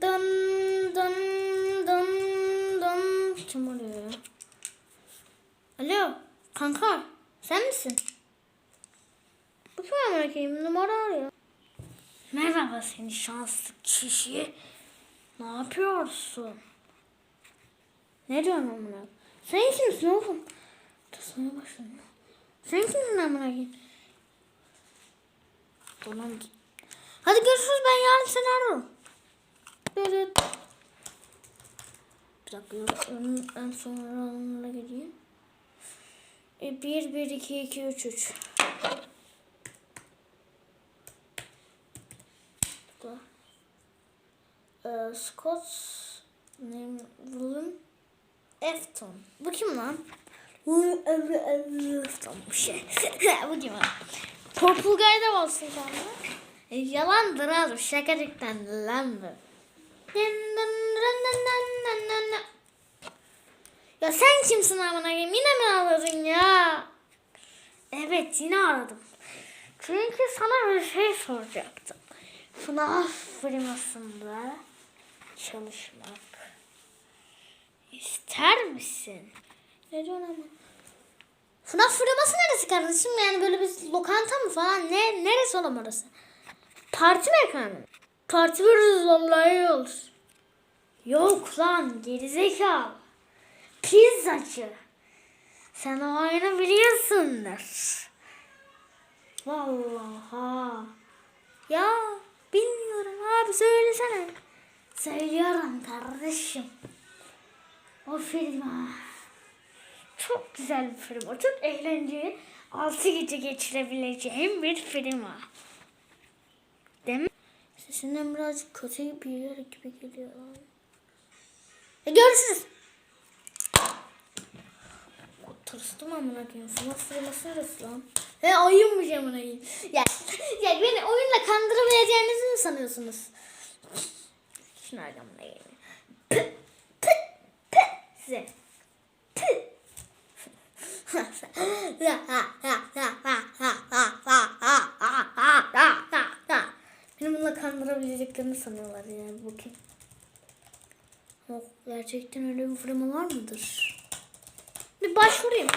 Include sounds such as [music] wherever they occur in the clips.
Dın dın dın dın. Kim arıyor ya? Alo kanka sen misin? Bu amına koyayım numara arıyor. Merhaba seni şanslı kişi. Ne yapıyorsun? Ne diyorsun amına? Sen kimsin oğlum? Tasmaya başladım. Sen kimsin amına koyayım? Tamam. Hadi görüşürüz ben yarın seni ararım. Bir dakika en, en sonralarına gideyim. E, 1, 1, 2, 2, 3, 3. Burada. Ee, Scott William Afton. Bu kim lan? Afton bir şey. [laughs] Bu kim lan? Purple Guy da olsun sonra. E, yalandır abi şakacıktan lan bu. Ya sen kimsin amına koyayım? Yine mi aradın ya? Evet yine aradım. Çünkü sana bir şey soracaktım. Sınav firmasında çalışmak ister misin? Ne diyorsun ama? Sınav firması neresi kardeşim? Yani böyle bir lokanta mı falan? Ne, neresi oğlum orası? Parti mekanı. Parti veririz olur. Yok lan gerizekalı. Pizzacı. Sen o oyunu biliyorsundur. Vallahi. Ya bilmiyorum abi söylesene. Söylüyorum kardeşim. O film ha. Çok güzel bir film. O çok eğlenceli. Altı gece geçirebileceğim bir film ha. Sesinden birazcık kötü bir yer gibi geliyor. E görüşürüz. Tırstım amına koyayım. Sınav sıralaması neresi lan? He oyunmuş amına koyayım. Ya, ya beni oyunla kandırabileceğinizi mi sanıyorsunuz? Şunu amına koyayım. Pı, pı, pı. Size. Pı. Beni [laughs] kandırabileceklerini sanıyorlar yani kim? Yok, gerçekten öyle bir firma var mıdır? Bir başvurayım.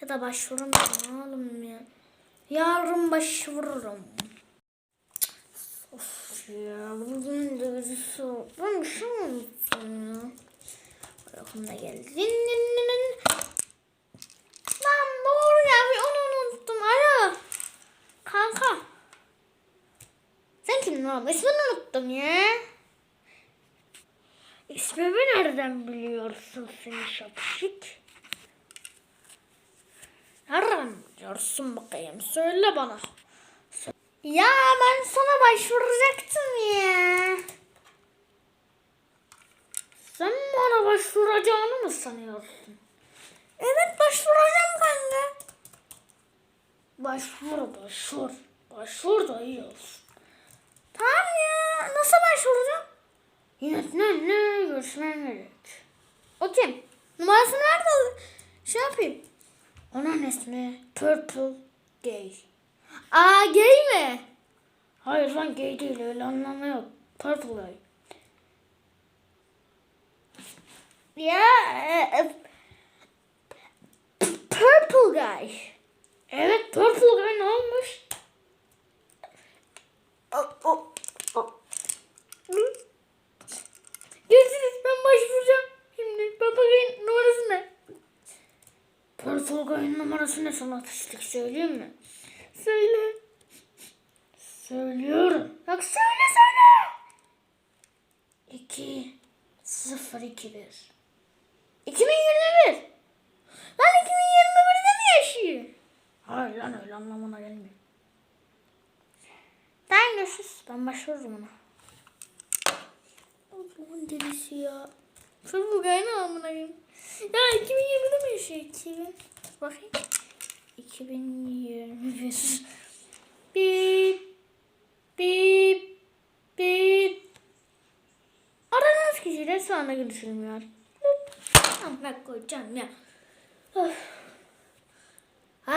Ya da başvuramıyorum oğlum ya. Yarın başvururum. Of ya bugün de birisi Ben bir şey mi unuttum ya? Yakında geldi. Din, din, din, din. Lan doğru ya bir onu unuttum. Alo. Kanka. Sen kimsin oğlum? İsmini unuttum ya. İsmimi nereden biliyorsun seni şapşik? Nereden biliyorsun bakayım? Söyle bana. Ya ben sana başvuracaktım ya. Sen bana başvuracağını mı sanıyorsun? Evet başvuracağım kanka. Başvur başvur. Başvur da iyi olsun. Tamam ya. Nasıl başvuracağım? Yönetmenle görüşmen gerek. O kim? Numarasını ver de şey yapayım. Onun ismi Purple Gay. Aa gay mi? Hayır lan gay değil öyle anlamı yok. Purple Gay. Ya e, e, Purple Guy. Evet Purple Guy ne olmuş? Görüşürüz ben başvuracağım. Şimdi papagayın numarası ne? Purple Guy'ın numarası ne sana atıştık söyleyeyim mi? Söyle. Söylüyorum. Bak söyle söyle. 2 0 2 1 2021 Lan 2021'de mi yaşıyor? Hayır lan öyle anlamına gelmiyor. Görüşürüz. Ben başvururum ona. Allah'ın delisi ya. Sen bu gayna amına. Ya 2020'de mi yaşıyor? 2000. Bakayım. 2021. Bip. Bip. Bip. Aranız kişiyle sonra görüşülmüyor. Amına koyacağım ya. Of. Aa,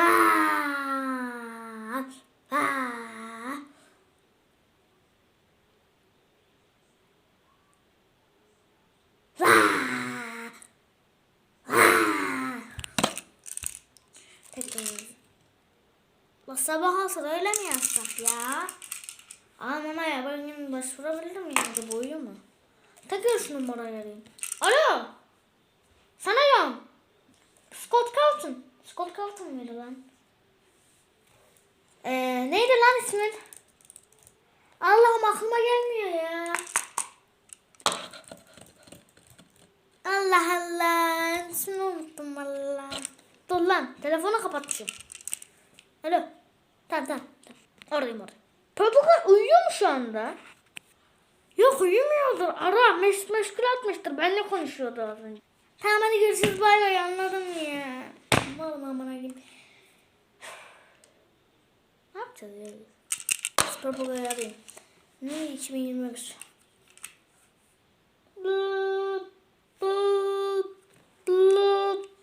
aa. La sabah olsa da öyle mi yapsak ya? Aman ya ben yine başvurabilir miyim acaba uyuyor mu? Tekrar şu numarayı. Alo. Sana diyorum. Scott Carlton. Scott Carlton mıydı lan? Ee, neydi lan ismin? Allah'ım aklıma gelmiyor ya. Allah Allah. İsmini unuttum valla. Dur lan. Telefonu kapatmışım. Alo. Tamam tamam. tamam. Oradayım orada. Purple uyuyor mu şu anda? Yok uyumuyordur. Ara meş meşgul atmıştır. Benle konuşuyordu az önce. Tamam hadi görüşürüz bay bay anladım ya. Malım amına gidip. Ne yapacağız ya? Purple'ı arayayım. Ne 2021. Dıt, dıt, dıt, dıt.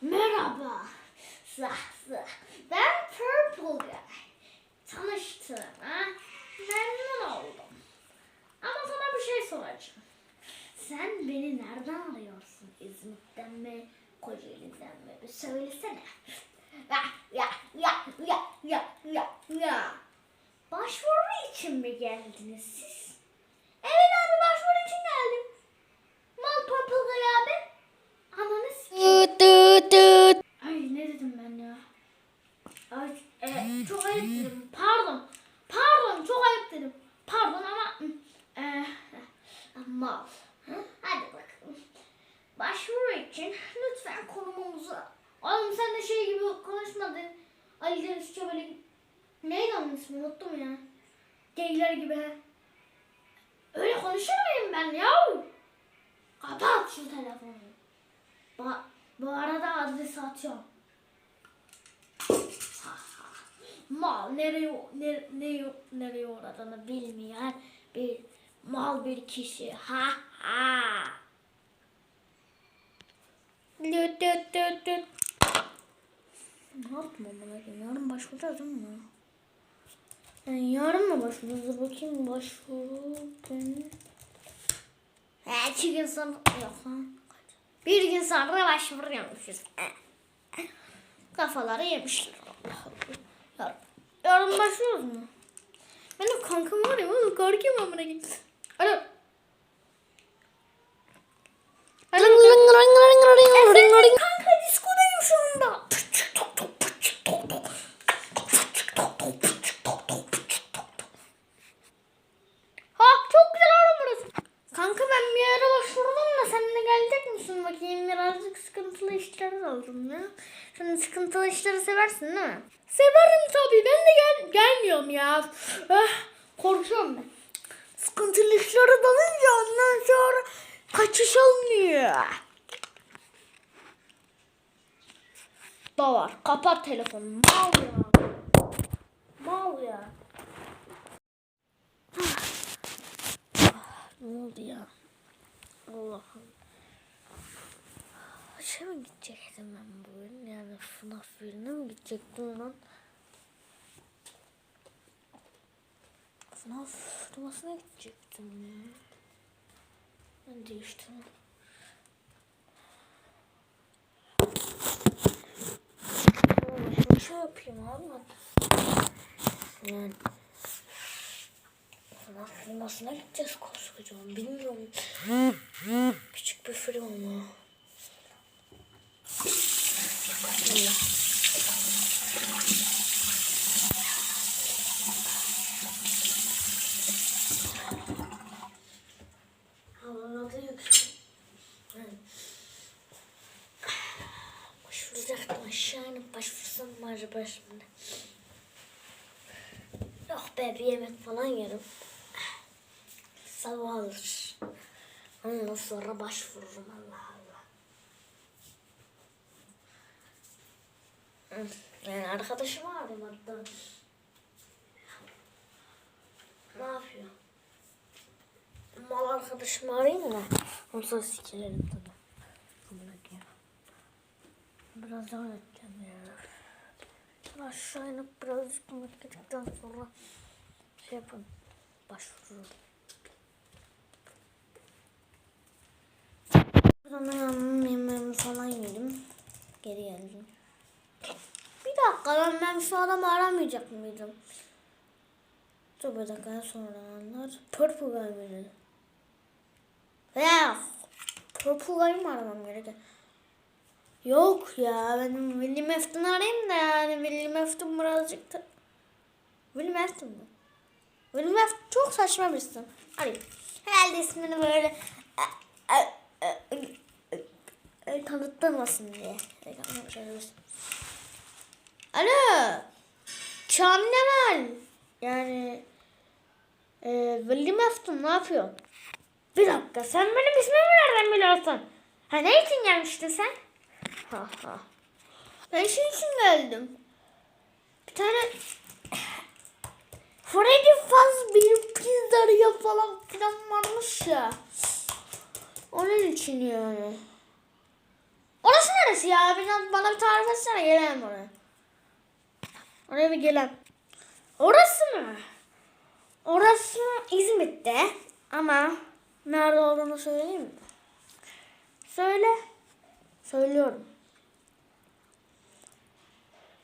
Merhaba. Zah. Ben Purple Guy. Tanıştığıma memnun oldum. Ama sana bir şey soracağım. Sen beni nereden arıyorsun? İzmit'ten mi? Kocaeli'den mi? Bir söylesene. Ya ya ya ya ya ya ya. Başvuru için mi geldiniz siz? Evet abi başvuru için geldim. Mal Purple Guy abi. Ananı sikeyim. Ay ne dedim ben ya? Ay, e, çok ayıp dedim. Pardon. Pardon çok ayıp dedim. Pardon ama e, ama hadi bakalım. Başvuru için lütfen konumumuzu Oğlum sen de şey gibi konuşmadın. Ali Deniz Çöbeli gibi. Neydi onun ismi unuttum ya. Geyler gibi. he. Öyle konuşur muyum ben ya? Kapat şu telefonu. Ba bu arada adresi atıyorum. Mal nereye ne, ne, nereye uğradığını bilmeyen bir mal bir kişi. Ha ha. Düt düt düt düt. Ne yaptım amına? Yarın başvuracağız değil mi? Yani yarın mı başvuracağız? Bakayım başvuru günü. He iki gün sonra yok lan. Bir gün sonra başvuruyormuşuz. Kafaları yemişler. Allah Allah. Yarın, başlıyoruz mu? Benim kankam var ya oğlum korkuyorum amına koyayım. Alo. Alo. Efendim kanka diskodayım şu anda. Ha çok güzel oğlum burası. Kanka ben bir yere başvurdum da sen de gelecek misin bakayım birazcık sıkıntılı işler aldım ya. Sen sıkıntılı işleri seversin değil mi? Severim tabii ben de gel gelmiyorum ya. Eh, korkuyorum ben. Sıkıntılı işlere dalınca ondan sonra kaçış olmuyor. Da var. Kapat telefonu. Mal ya. Mal ya. Ne oldu ya? Allah'ım. Şey mi gidecektim ben bugün? Yani FNAF birine mi gidecektim lan? FNAF turnuvasına gidecektim ya. Ben değiştim. Başka şey yapayım abi. Yani FNAF firmasına gideceğiz koskocaman bilmiyorum. Küçük bir firma ama. Allah. Havanın adı yüksek. Başvuracaktım aşağı inip başvursam mı acaba şimdi? Yok be bir yemek falan yerim. Sabah alır. Ondan sonra başvururum Allah Yani arkadaşım ağrım hatta. Ne yapıyor? Mal arkadaşımı arayayım mı? Olsa sikerim tabi. Biraz daha edeceğim ya. Şimdi aşağı inip birazcık bekledikten sonra şey yapın. Başvururum. Buradan ben yemeğimi falan yedim. Geri geldim şu adamı aramayacak mıydım? Dur bir dakika sonra anlar. Purple mıydı? Ya Purple mı aramam gerekiyor? Yok ya benim William Afton'u arayayım da yani William Afton birazcık da... William Afton mu? William Afton çok saçma bir isim. Arayayım. Herhalde ismini böyle e, e, e, tanıttırmasın diye. Reklamını Alo. Kamil Neval. Yani e, William Afton ne yapıyorsun? Bir dakika sen benim ismimi nereden biliyorsun? Ha ne için gelmiştin sen? Ha ha. Ben şey için geldim. Bir tane [coughs] Freddy Fazbear pizzeria falan filan varmış ya. Onun için yani. Orası neresi ya? Biraz bana bir tarif etsene gelelim oraya. Oraya bir gelelim. Orası mı? Orası İzmit'te ama nerede olduğunu söyleyeyim mi? Söyle. Söylüyorum.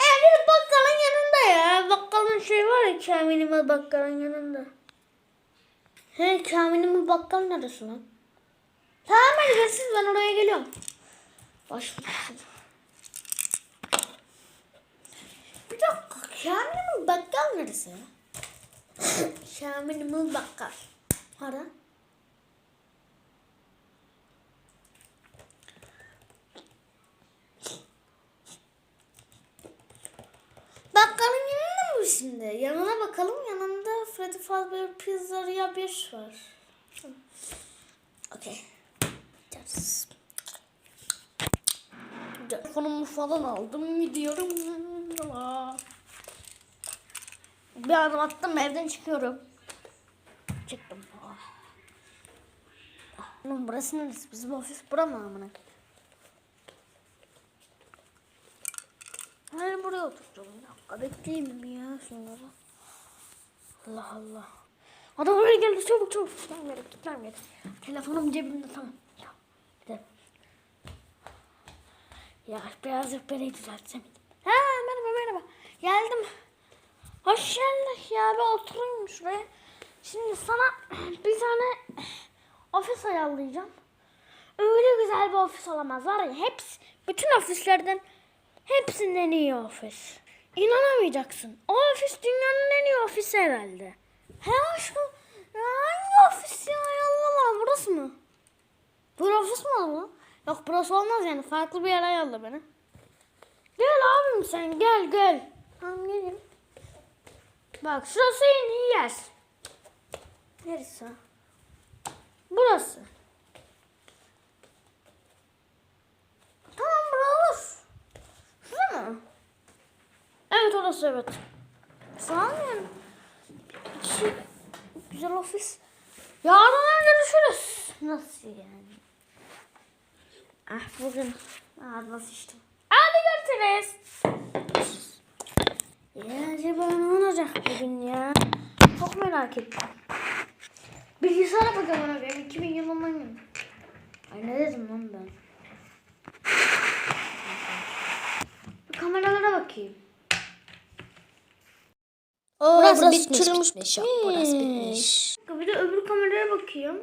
Evli bakkalın yanında ya. Bakkalın şey var ya Kamil'in bakkalın yanında. He Kamil'in bakkal neresi lan? Tamam hadi ben oraya geliyorum. Baş Bir Kamil'in bakkal neresi? Kamil'in bakkal. Ara. Bakkalın yanında mı şimdi? Yanına bakalım. Yanında Freddy Fazbear Pizzeria 1 var. Okey. Gideriz. Telefonumu falan aldım. Gidiyorum. Bir adım attım evden çıkıyorum. Çıktım. Oğlum burası neresi? Bizim ofis bura mı amına? Ben buraya oturacağım. Bir dakika bekleyeyim ya şunları. Allah Allah. Adam oraya geldi çabuk çabuk. Gitmem gerek gitmem gerek. Telefonum cebimde tamam. Ya, gidelim. Ya birazcık beni düzeltsem. Ha merhaba merhaba. Geldim. Hoş geldin ya bir oturayım şuraya. Şimdi sana [clears throat] bir tane [clears throat] ofis ayarlayacağım. Öyle güzel bir ofis olamaz var ya. Hepsi, bütün ofislerden hepsinden iyi ofis. İnanamayacaksın. O ofis dünyanın en iyi ofisi herhalde. He aşkım. Hangi ofis ya? Ay Allah Allah. Burası mı? Bu ofis mi bu? Yok burası olmaz yani. Farklı bir yere ayarla beni. Gel abim sen gel gel. Tamam gelin. Bak şurası en iyi yer. Neresi? Burası. Tamam burası. Şurada mı? Evet orası evet. Yani. İki güzel ofis. Yarın görüşürüz. Nasıl yani? Ah bugün ağzıma sıçtım. Hadi görüşürüz. Ya acaba ne olacak bugün ya? Çok merak ettim. Bilgisayara bakalım benim 2000 yılından geldim. Ay ne dedim lan ben? Bir kameralara bakayım. Oo, Burası burası, bitmiş, çürümüş. bitmiş. Burası bitmiş. Bir de öbür kameraya bakayım.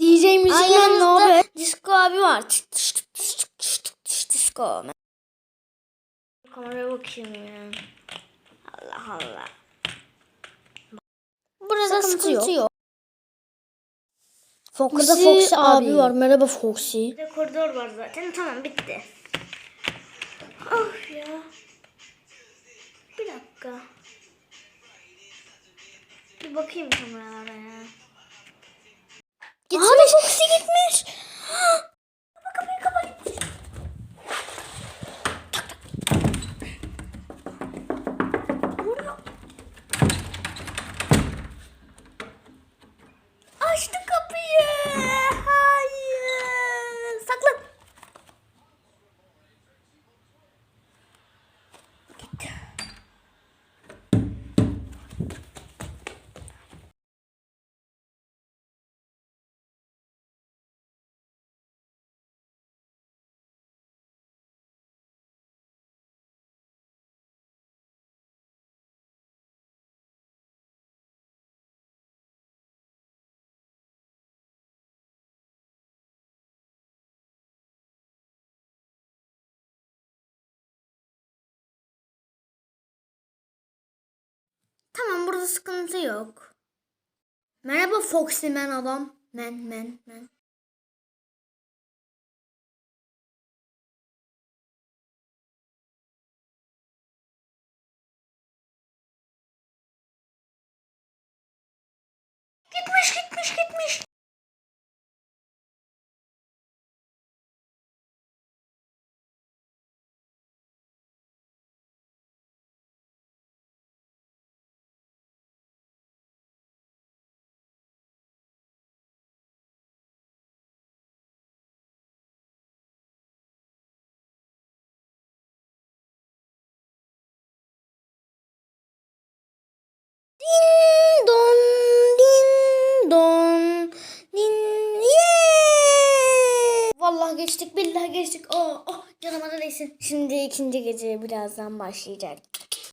DJ müzikten ne haber? Disco abi var. Disco. Kameraya bakayım ya. Allah Allah. Burada Sıkıntı sıkıntı yok. Foxy Burada Foxy abi. abi var. Merhaba Foxy. Bir de koridor var zaten. Tamam bitti. Of ya. Bir dakika. Bir bakayım kameralara ya. Gitmiş. Foxy gitmiş. Tamam burada sıkıntı yok. Merhaba Foxy Man adam. Men men men. Gitmiş gitmiş gitmiş. Geçtik billahi geçtik. Oh, oh canıma da değsin. Şimdi ikinci gece birazdan başlayacak.